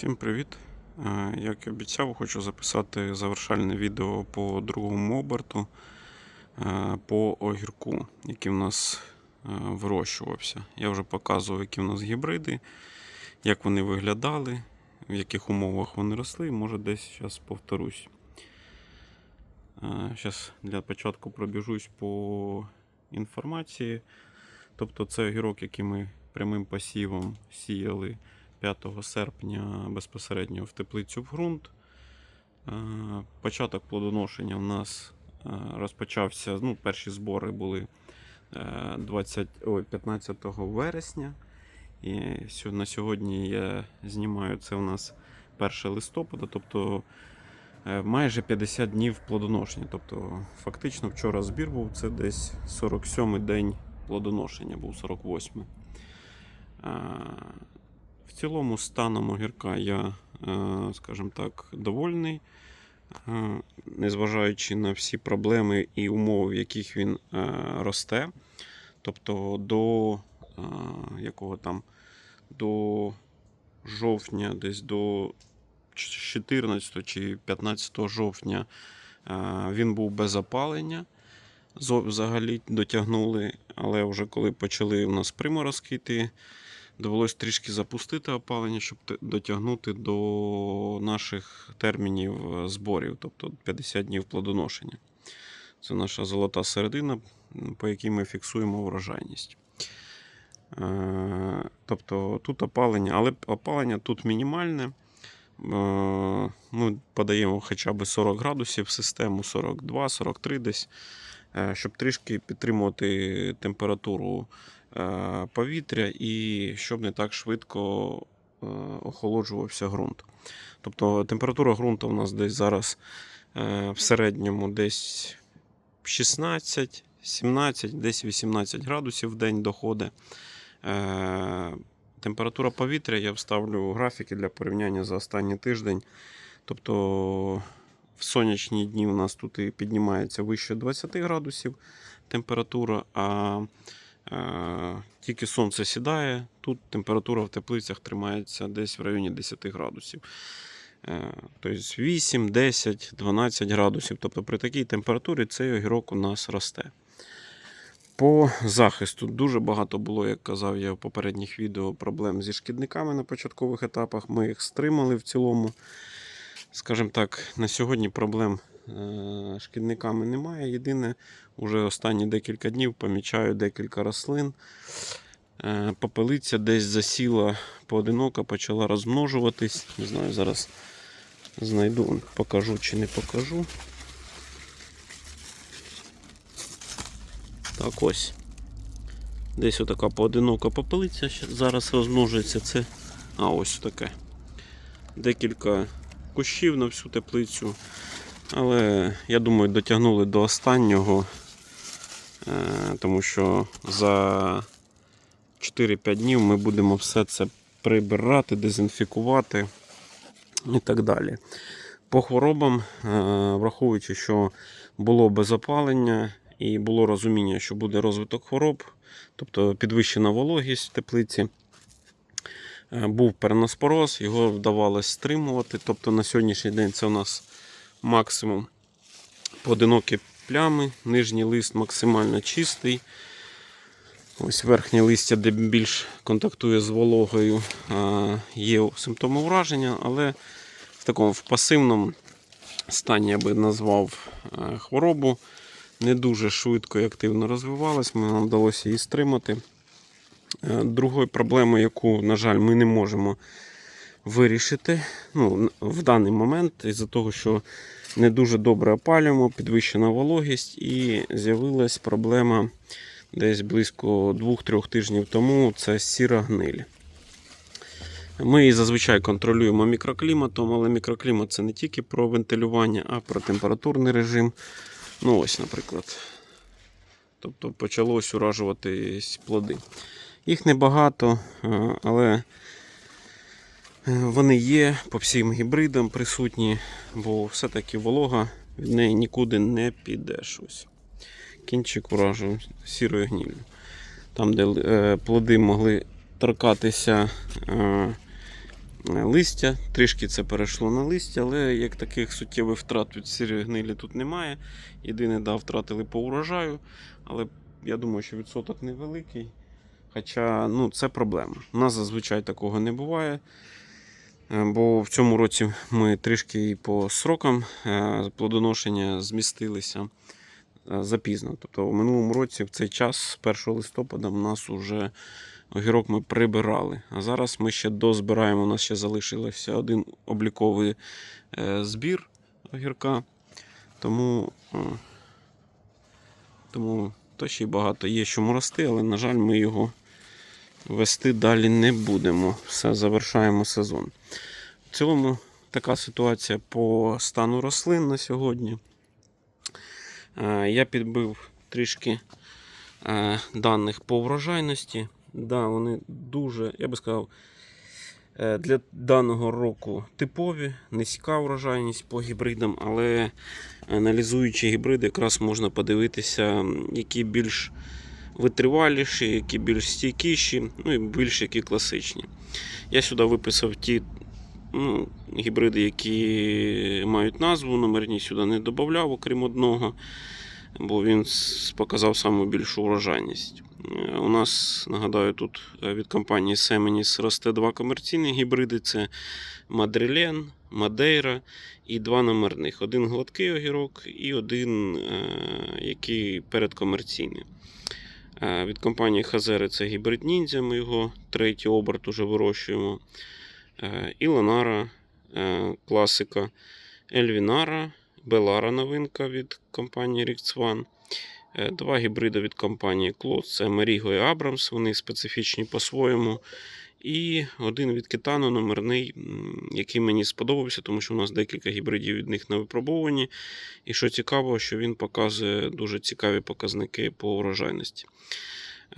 Всім привіт! Е, Як і обіцяв, хочу записати завершальне відео по другому оберту е, по огірку, який в нас е, вирощувався. Я вже показував, які в нас гібриди, як вони виглядали, в яких умовах вони росли. Може, десь зараз повторюсь. Зараз для початку пробіжусь по інформації. Тобто, це огірок, який ми прямим посівом сіяли. 5 серпня безпосередньо в теплицю в ґрунт. Е, Початок плодоношення у нас е, розпочався. Ну, перші збори були е, 20, ой, 15 вересня. І на сьогодні я знімаю це у нас 1 листопада, тобто е, майже 50 днів плодоношення. Тобто, фактично, вчора збір був це десь 47-й день плодоношення, був 48-й. Цілому станом огірка я, е, скажімо так, довольний, е, незважаючи на всі проблеми і умови, в яких він е, росте. Тобто до якого там до жовтня, десь до 14 чи 15 жовтня він був без опалення. Взагалі дотягнули, але вже коли почали у нас приморозки йти, довелось трішки запустити опалення, щоб дотягнути до наших термінів е, зборів, тобто 50 днів плодоношення. Це наша золота середина, по якій ми фіксуємо врожайність. Е, Тобто тут опалення, але опалення тут мінімальне. Е, Ми подаємо хоча б 40 градусів в систему, 42-43 десь, щоб трішки підтримувати температуру повітря і щоб не так швидко е, охолоджувався ґрунт. Тобто температура ґрунту у нас десь зараз е, в середньому десь 16, 17, десь 18 градусів в день доходить. Е, Температура повітря я вставлю графіки для порівняння за останній тиждень. Тобто в сонячні дні у нас тут і піднімається вище 20 градусів температура, а е, тільки сонце сідає, тут температура в теплицях тримається десь в районі 10 градусів. Е, Тобто 8, 10, 12 градусів. Тобто при такій температурі цей огірок у нас росте. По захисту дуже багато було, як казав я в попередніх відео, проблем зі шкідниками на початкових етапах. Ми їх стримали в цілому. Скажімо так, на сьогодні проблем е, шкідниками немає. Єдине, уже останні декілька днів помічаю декілька рослин. Е, Попелиця десь засіла поодиноко, почала розмножуватись. Не знаю, зараз знайду, покажу чи не покажу. Так ось. Десь отака поодинока попелиця зараз розмножується. Це. А ось таке. Декілька кущів на всю теплицю. Але я думаю, дотягнули до останнього, е, тому що за 4-5 днів ми будемо все це прибирати, дезінфікувати і так далі. По хворобам, е, враховуючи, що було без опалення і було розуміння, що буде розвиток хвороб, тобто підвищена вологість в теплиці. Е, Був переноспороз, його вдавалося стримувати. Тобто на сьогоднішній день це у нас максимум поодинокі плями, нижній лист максимально чистий. Ось верхнє листя, де більш контактує з вологою, є симптоми ураження, але в такому в пасивному стані я би назвав е, хворобу. Не дуже швидко і активно розвивалась, нам вдалося її стримати. Е, Другою проблемою, яку, на жаль, ми не можемо вирішити ну, в даний момент, із-за того, що не дуже добре опалюємо, підвищена вологість, і з'явилась проблема десь близько 2-3 тижнів тому це сіра гниль. Ми зазвичай контролюємо мікрокліматом, але мікроклімат це не тільки про вентилювання, а про температурний режим. Ну ось, наприклад. Тобто почалось уражуватись плоди. Їх небагато, але вони є по всім гібридам присутні, бо все-таки волога від неї нікуди не підеш. Ось. Кінчик уражив сірою гніллю. Там, де е, плоди могли торкатися е, е, листя. Трішки це перейшло на листя, але як таких суттєвих втрат від сірої гнилі тут немає. Єдине, да, втратили по урожаю, але я думаю, що відсоток невеликий. Хоча ну, це проблема. У нас зазвичай такого не буває. Е, Бо в цьому році ми трішки і по срокам е, плодоношення змістилися е, запізно. Тобто у минулому році в цей час, з 1 листопада, у нас вже огірок ми прибирали. А зараз ми ще дозбираємо. У нас ще залишився один обліковий збір огірка. Тому, тому то ще й багато є чому рости, але, на жаль, ми його вести далі не будемо. Все, завершаємо сезон. В цілому така ситуація по стану рослин на сьогодні. Е, Я підбив трішки е, даних по врожайності. Да, вони дуже, я би сказав, е, для даного року типові, низька врожайність по гібридам, але аналізуючи гібриди, якраз можна подивитися, які більш витриваліші, які більш стійкіші, ну і більш які класичні. Я сюди виписав ті ну, гібриди, які мають назву, номерні сюди не додавав, окрім одного, бо він показав саму більшу врожайність. Е, У нас, нагадаю, тут е, від компанії Semenis росте два комерційні гібриди: це Мадрилен, Мадейра і два номерних. Один гладкий огірок і один, е, який передкомерційний. Е, Від компанії Хазери це гібрид ніндзя, ми його третій оберт уже вирощуємо. Е, І Ланара е, класика, Ельвінара, Белара новинка від компанії Rix One. Два гібриди від компанії Клод, це Меріго і Абрамс, вони специфічні по-своєму. І один від Китану номерний, який мені сподобався, тому що у нас декілька гібридів від них на випробовані. І що цікаво, що він показує дуже цікаві показники по врожайності.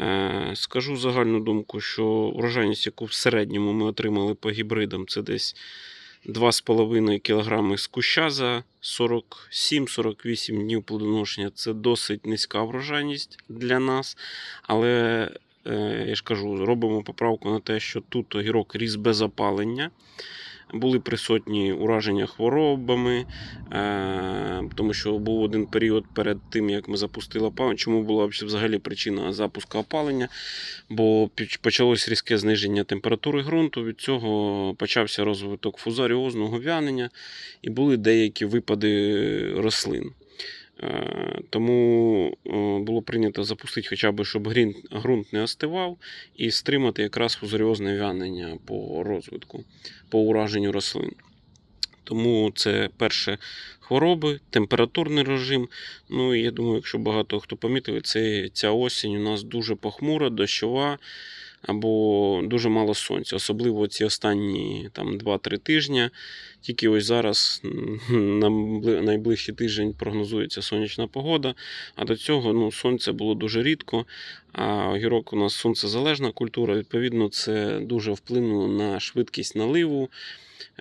Е, Скажу загальну думку, що врожайність, яку в середньому ми отримали по гібридам, це десь 2,5 кг з куща за 47-48 днів плодоношення. Це досить низька врожайність для нас. Але я ж кажу, робимо поправку на те, що тут огірок ріс без опалення. Були присутні ураження хворобами, е, тому що був один період перед тим, як ми запустили опалення. Чому була взагалі причина запуску опалення? Бо почалось різке зниження температури ґрунту. Від цього почався розвиток фузаріозного вянення і були деякі випади рослин. Е, Тому е, було прийнято запустити хоча б, щоб ґрунт, не остивав, і стримати якраз фузаріозне вянення по розвитку, по ураженню рослин. Тому це перше хвороби, температурний режим. Ну і я думаю, якщо багато хто помітив, це ця осінь у нас дуже похмура, дощова або дуже мало сонця, особливо ці останні там 2-3 тижні. Тільки ось зараз на бли- найближчий тиждень прогнозується сонячна погода. А до цього ну, сонце було дуже рідко. А огірок у нас сонцезалежна культура. Відповідно, це дуже вплинуло на швидкість наливу.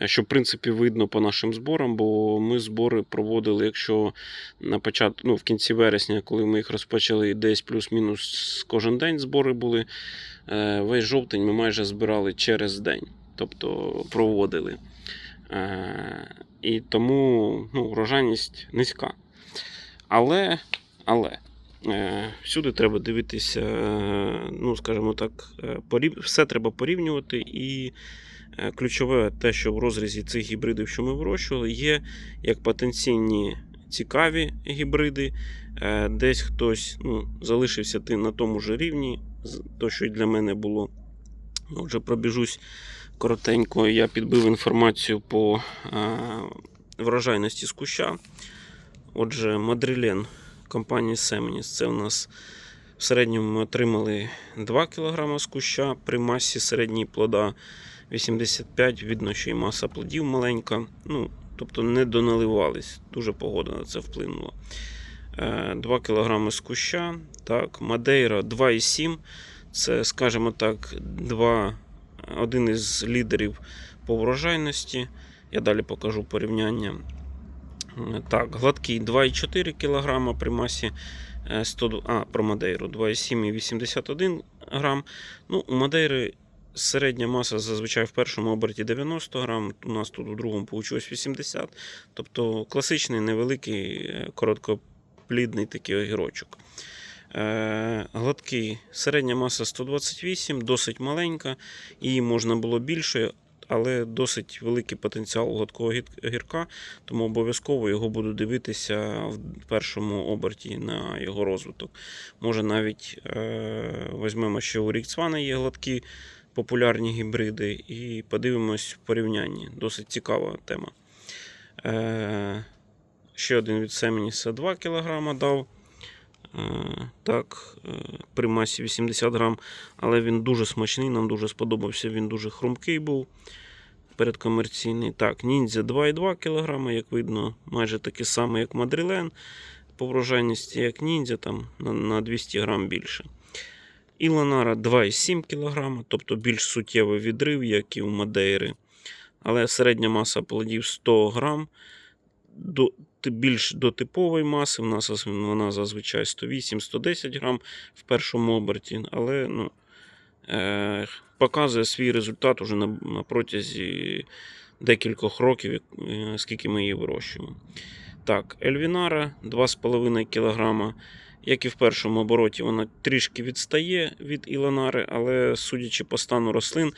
е, Що в принципі видно по нашим зборам, бо ми збори проводили, якщо на початку, ну, в кінці вересня, коли ми їх розпочали, десь плюс-мінус кожен день збори були. Е, Весь жовтень ми майже збирали через день, тобто проводили. Е, І тому ну, врожайність низька. Але, але е, всюди треба дивитися, е, ну, скажімо так, все треба порівнювати. І ключове те, що в розрізі цих гібридів, що ми вирощували, є як потенційні цікаві гібриди. Десь хтось ну, залишився ти на тому ж рівні, то, що й для мене було. Отже, пробіжусь коротенько. Я підбив інформацію по е, врожайності з куща. Отже, Мадрилен компанії Semenis. Це у нас в середньому ми отримали 2 кг з куща при масі середньої плода 85, видно, що і маса плодів маленька. Ну, тобто не доналивались. Дуже погода на це вплинула. Е, 2 кг з куща. Так, Мадейра 2,7. Це, скажімо так, два, один із лідерів по врожайності. Я далі покажу порівняння. Е, Так, гладкий 2,4 кг при масі е, 100, а, про Мадейру 2,7 і 81 грам. Ну, у Мадейри Середня маса зазвичай в першому оберті 90 грам, у нас тут у другому вийшло 80. Тобто класичний невеликий е, короткоплідний такий огірочок. Е, Гладкий, середня маса 128, досить маленька, її можна було більше, але досить великий потенціал гладкого огірка, тому обов'язково його буду дивитися в першому оберті на його розвиток. Може навіть е, візьмемо, що у Ріксвана є гладкі популярні гібриди, і подивимось в порівнянні. Досить цікава тема. Е, ще один від Семеніса 2 кг дав. Е, так, е, при масі 80 грам, але він дуже смачний, нам дуже сподобався, він дуже хрумкий був. Передкомерційний. Так, ніндзя 2,2 кг, як видно, майже такий самий, як Мадрилен. По врожайності, як ніндзя, там на, на 200 грам більше. Іланара 2,7 кг, тобто більш суттєвий відрив, як і у Мадейри. Але середня маса плодів 100 грам. Більш до типової маси. У нас вона зазвичай 108-110 грам в першому оберті, але ну, е, показує свій результат уже на, на протязі декількох років, е, скільки ми її вирощуємо. Так, Ельвінара 2,5 кг. Як і в першому обороті, вона трішки відстає від Іланари, але судячи по стану рослин,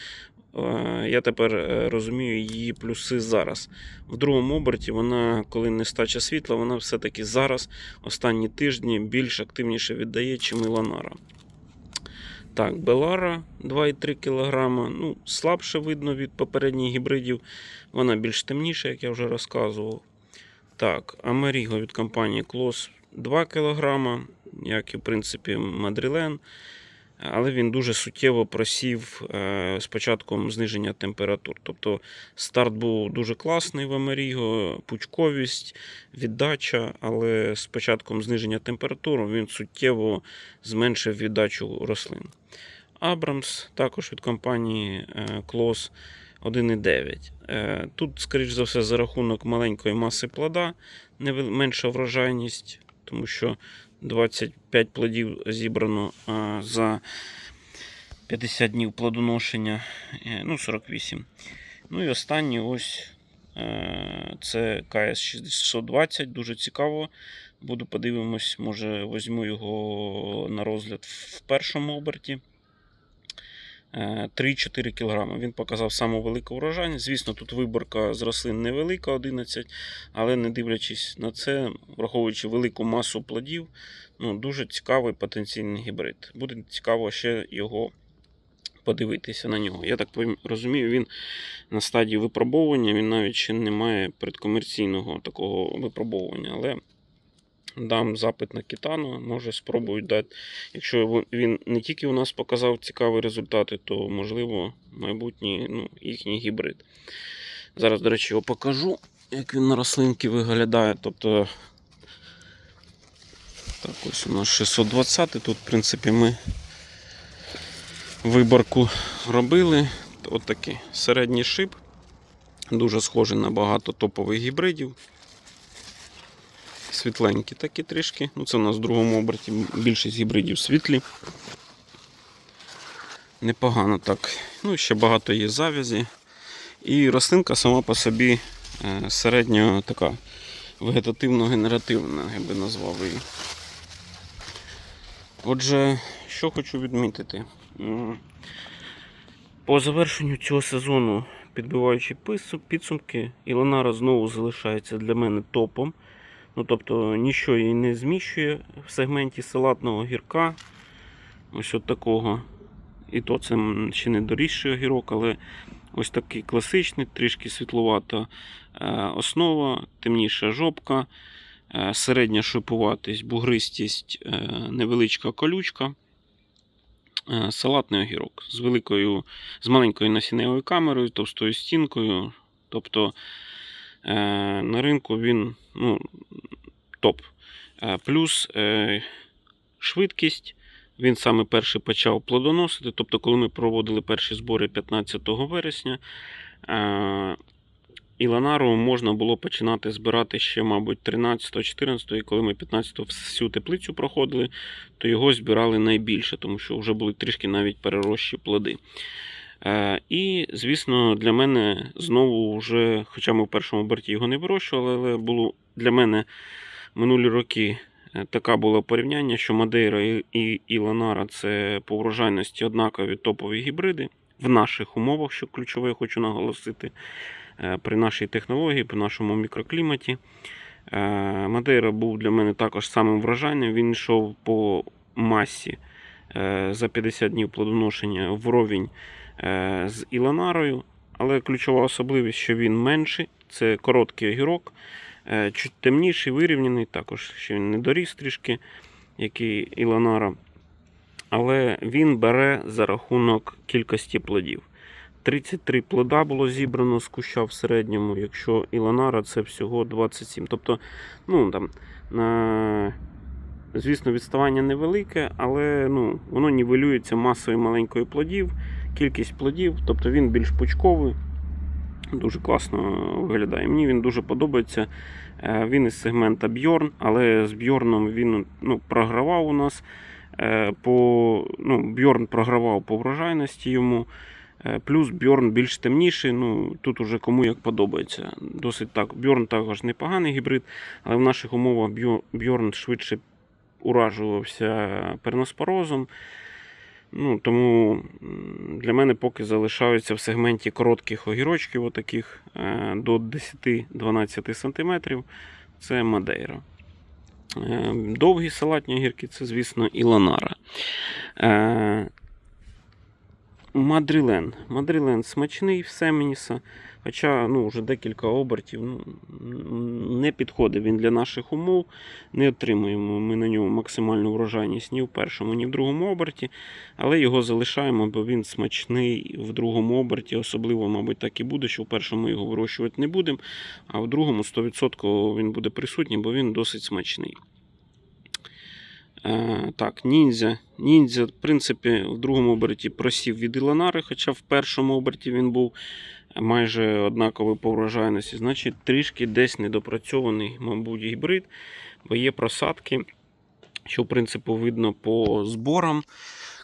я тепер е, розумію її плюси зараз. В другому оберті вона, коли нестача світла, вона все-таки зараз, останні тижні, більш активніше віддає, чим Іланара. Так, Белара 2,3 кг. Ну, слабше видно від попередніх гібридів. Вона більш темніша, як я вже розказував. Так, Америго від компанії Клос 2 кг, як і в принципі Мадрилен. Але він дуже суттєво просів е, з початком зниження температур. Тобто старт був дуже класний в Америго, пучковість, віддача, але з початком зниження температур він суттєво зменшив віддачу рослин. Абрамс також від компанії е, Клос 1,9. Е, Тут, скоріш за все, за рахунок маленької маси плода, невел- менша врожайність, тому що 25 плодів зібрано за 50 днів плодоношення, е, ну 48. Ну і останній ось е, це КС 620, дуже цікаво. Буду подивимось, може візьму його на розгляд в першому оберті. Е, 3-4 кг. Він показав саму велику урожайність. Звісно, тут виборка з рослин невелика, 11, але не дивлячись на це, враховуючи велику масу плодів, ну, дуже цікавий потенційний гібрид. Буде цікаво ще його подивитися на нього. Я так розумію, він на стадії випробовування, він навіть ще не має предкомерційного такого випробовування, але дам запит на китану, може спробують дати. Якщо він не тільки у нас показав цікаві результати, то можливо майбутній ну, їхній гібрид. Зараз, до речі, його покажу, як він на рослинки виглядає. Тобто, так, ось у нас 620. Тут, в принципі, ми виборку робили. От такий середній шип. Дуже схожий на багато топових гібридів. Світленькі такі трішки. Ну, це у нас в другому оберті більшість гібридів світлі. Непогано так. Ну, ще багато є завязі. І рослинка сама по собі е, середньо така вегетативно-генеративна, я би назвав її. Отже, що хочу відмітити. По завершенню цього сезону, підбиваючи підсумки, Ілонара знову залишається для мене топом. Ну, тобто нічого її не зміщує в сегменті салатного гірка. Ось от такого. І то це ще не дорісший огірок, але ось такий класичний, трішки світловата е, основа, темніша жопка, е, середня шипуватість, бугристість, е, невеличка колючка. Салатний огірок з великою, з маленькою насінневою камерою, товстою стінкою. Тобто на ринку він ну, топ. Е, Плюс е, швидкість. Він саме перший почав плодоносити. Тобто, коли ми проводили перші збори 15 вересня, е, Іланару можна було починати збирати ще, мабуть, 13-14, і коли ми 15-го всю теплицю проходили, то його збирали найбільше, тому що вже були трішки навіть перерощі плоди. Е, І, звісно, для мене знову вже, хоча ми в першому борті його не вирощували, але було для мене минулі роки е, таке було порівняння, що Мадейра і- і Іланара це по врожайності однакові топові гібриди в наших умовах, що ключове я хочу наголосити, е, при нашій технології, при нашому мікрокліматі. Мадейра був для мене також самим врожайним. Він йшов по масі за 50 днів плодоношення вровень з Іланарою. Але ключова особливість, що він менший, це короткий огірок, е, чуть темніший, вирівняний, також ще він не доріс трішки, як і Іланара. Але він бере за рахунок кількості плодів. 33 плода було зібрано з куща в середньому, якщо Іланара це всього 27. Тобто, ну там, на... звісно, відставання невелике, але ну, воно нівелюється масою маленької плодів, кількість плодів, тобто він більш пучковий, дуже класно виглядає. Мені він дуже подобається. Е, Він із сегмента Bjorn, але з Бьорном він ну, програвав у нас. Е, По, ну, Бьорн програвав по врожайності йому. Е, Плюс Бьорн більш темніший. Ну, тут уже кому як подобається. Досить так. Бьорн також непоганий гібрид, але в наших умовах Бьор- Бьорн швидше уражувався перноспорозом. Ну, тому для мене поки залишаються в сегменті коротких огірочків, отаких е, до 10-12 см. Це Мадейра. Е, Довгі салатні огірки це, звісно, Іланара. Мадрілен. Мадрілен смачний в Семеніса. Хоча ну, вже декілька обертів ну, не підходить він для наших умов. Не отримуємо ми на ньому максимальну врожайність ні в першому, ні в другому оберті. Але його залишаємо, бо він смачний в другому оберті. Особливо, мабуть, так і буде, що в першому його вирощувати не будемо, а в другому 100% він буде присутній, бо він досить смачний. Е, так, ніндзя. Ніндзя, в принципі, в другому оберті просів від Іланари, хоча в першому оберті він був майже однаковий по врожайності. Значить, трішки десь недопрацьований, мабуть, гібрид, бо є просадки, що в принципі видно по зборам.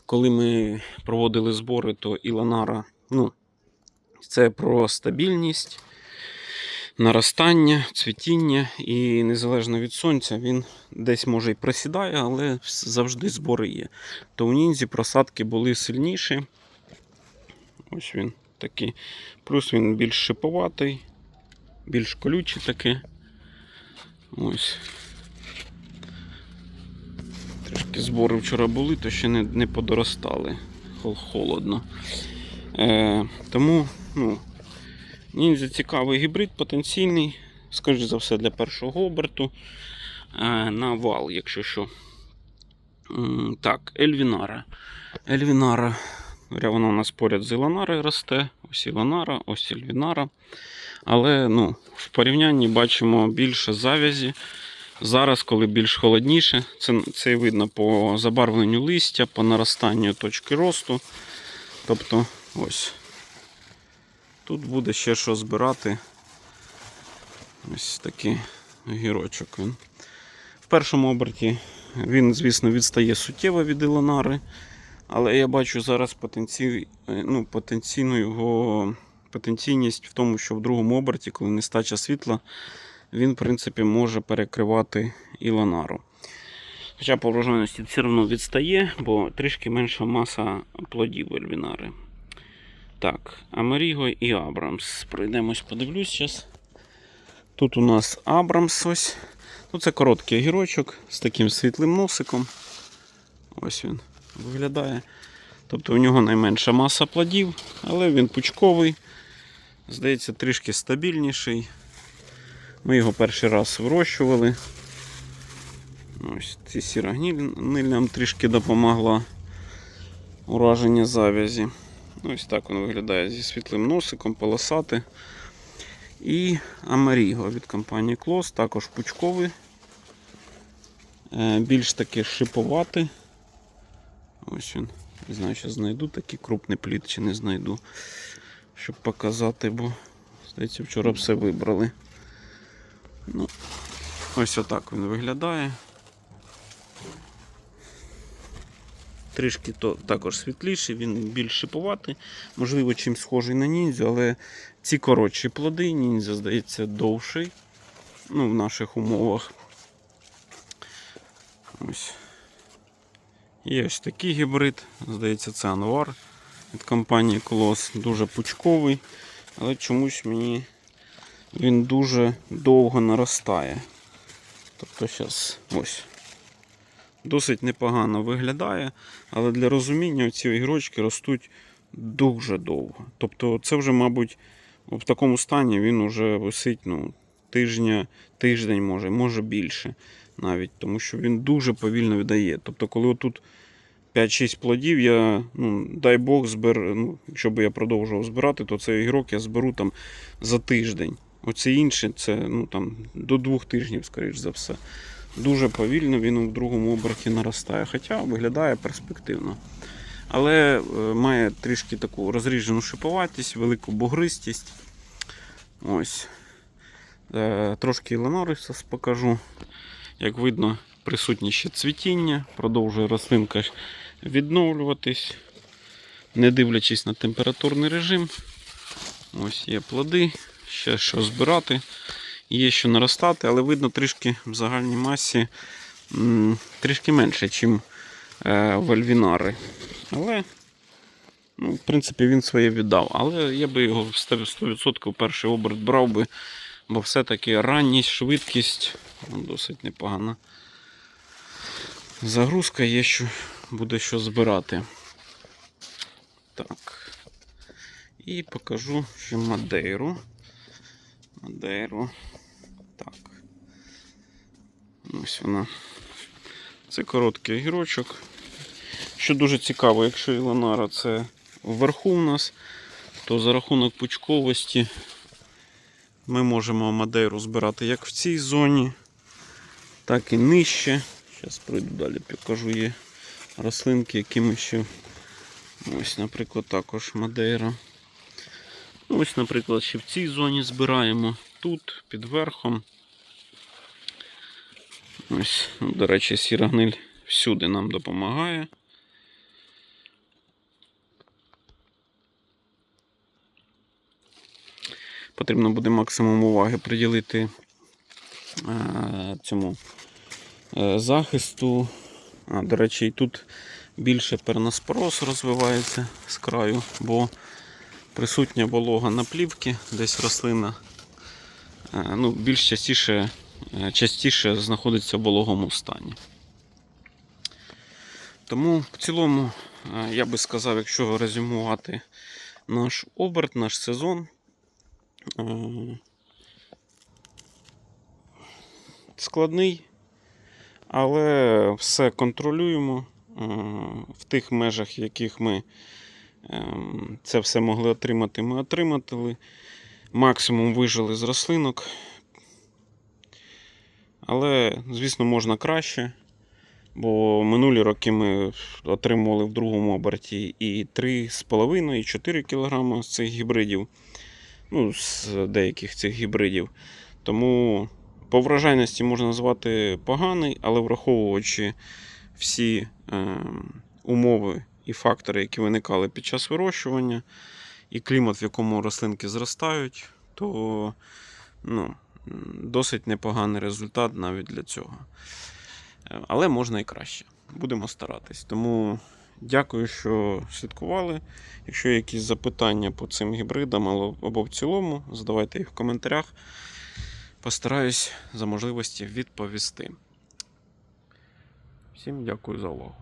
Коли ми проводили збори, то Іланара, ну, це про стабільність, наростання, цвітіння і незалежно від сонця, він десь може і просідає, але завжди збори є. То у ніндзі просадки були сильніші. Ось він такий. Плюс він більш шиповатий, більш колючий такий. Ось. Трішки збори вчора були, то ще не, не подоростали. Холодно. Е, тому, ну, ніндзя цікавий гібрид, потенційний, скоріш за все, для першого оберту. Е, на вал, якщо що. Так, Ельвінара. Ельвінара. Вона у нас поряд з Іланарою росте. Ось Іланара, ось Ельвінара. Але ну, в порівнянні бачимо більше завязі. Зараз, коли більш холодніше, це, це видно по забарвленню листя, по наростанню точки росту. Тобто, ось. Тут буде ще що збирати. Ось такий гірочок. В першому оберті він, звісно, відстає суттєво від Ілонари. Але я бачу зараз е, ну, потенційну його потенційність в тому, що в другому оберті, коли нестача світла, він, в принципі, може перекривати Ілонару. Хоча по врожайності все одно відстає, бо трішки менша маса плодів Ельвінари. Так, Амеріго і Абрамс. Пройдемось, подивлюсь зараз. Тут у нас Абрамс ось. Ну, це короткий огірочок з таким світлим носиком. Ось він виглядає. Тобто у нього найменша маса плодів, але він пучковий. Здається, трішки стабільніший. Ми його перший раз вирощували. Ось ці сіра гниль нам трішки допомогла ураження завязі. Ось так він виглядає зі світлим носиком, полосати. І Амеріго від компанії Клос, також пучковий. Е, Більш таки шиповатий. Ось він. Не знаю, що знайду такий крупний плід чи не знайду, щоб показати, бо здається, вчора все вибрали. Ну, ось отак він виглядає. Трішки то також світліший, він більш шипуватий, можливо, чим схожий на ніндзю, але ці коротші плоди, ніндзя, здається, довший. Ну, в наших умовах. Ось. Є ось такий гібрид, здається, це Анвар від компанії Колос. Дуже пучковий, але чомусь мені він дуже довго наростає. Тобто зараз ось. Досить непогано виглядає, але для розуміння ці огірочки ростуть дуже довго. Тобто це вже, мабуть, в такому стані він вже висить ну, тижня, тиждень, може, може більше навіть, тому що він дуже повільно видає. Тобто, коли отут 5-6 плодів, я, ну, дай Бог, збер, ну, якщо б я продовжував збирати, то цей огірок я зберу там за тиждень. Оці інші це ну, там, до двох тижнів, скоріш за все. Дуже повільно він у другому оберті наростає, хоча виглядає перспективно. Але е, має трішки таку розріжену шиповатість, велику бугристість. Ось. Е, Трошки Ленорисус покажу. Як видно, присутнє ще цвітіння, продовжує рослинка відновлюватись, не дивлячись на температурний режим. Ось є плоди, ще що збирати, є що наростати, але видно трішки в загальній масі трішки менше, ніж е, в. Але, ну, в принципі, він своє віддав. Але я би його в 100% перший оберт брав би, бо все-таки ранність, швидкість досить непогана. Загрузка є, що буде що збирати. Так. І покажу ще Мадейру. Мадейру. Так. Ось вона. Це короткий огірочок. Що дуже цікаво, якщо Ілонара це вверху у нас, то за рахунок пучковості ми можемо Мадейру збирати як в цій зоні, так і нижче. Зараз пройду далі, покажу є рослинки, які ми ще. Ось, наприклад, також Мадейра. Ну, Ось, наприклад, ще в цій зоні збираємо. Тут, під верхом. Ось, до речі, сіра гниль всюди нам допомагає. Потрібно буде максимум уваги приділити е, цьому е, захисту. До речі, і тут більше перноспороз розвивається з краю, бо присутня волога на плівці, десь рослина ну, більш частіше, е, частіше знаходиться в вологому стані. Тому в цілому, е, я би сказав, якщо резюмувати наш оберт, наш сезон, е, складний, але все контролюємо е, в тих межах, в яких ми ем, це все могли отримати, ми отримали. Максимум вижили з рослинок. Але, звісно, можна краще. Бо минулі роки ми отримували в другому оберті і 3,5, і 4 кг з цих гібридів. Ну, з деяких цих гібридів. Тому по врожайності можна назвати поганий, але враховуючи всі е, умови і фактори, які виникали під час вирощування, і клімат, в якому рослинки зростають, то ну, досить непоганий результат навіть для цього. Е, Але можна і краще. Будемо старатись. Тому дякую, що слідкували. Якщо є якісь запитання по цим гібридам або в цілому, задавайте їх в коментарях. Постараюсь за можливості відповісти. Всім дякую за увагу.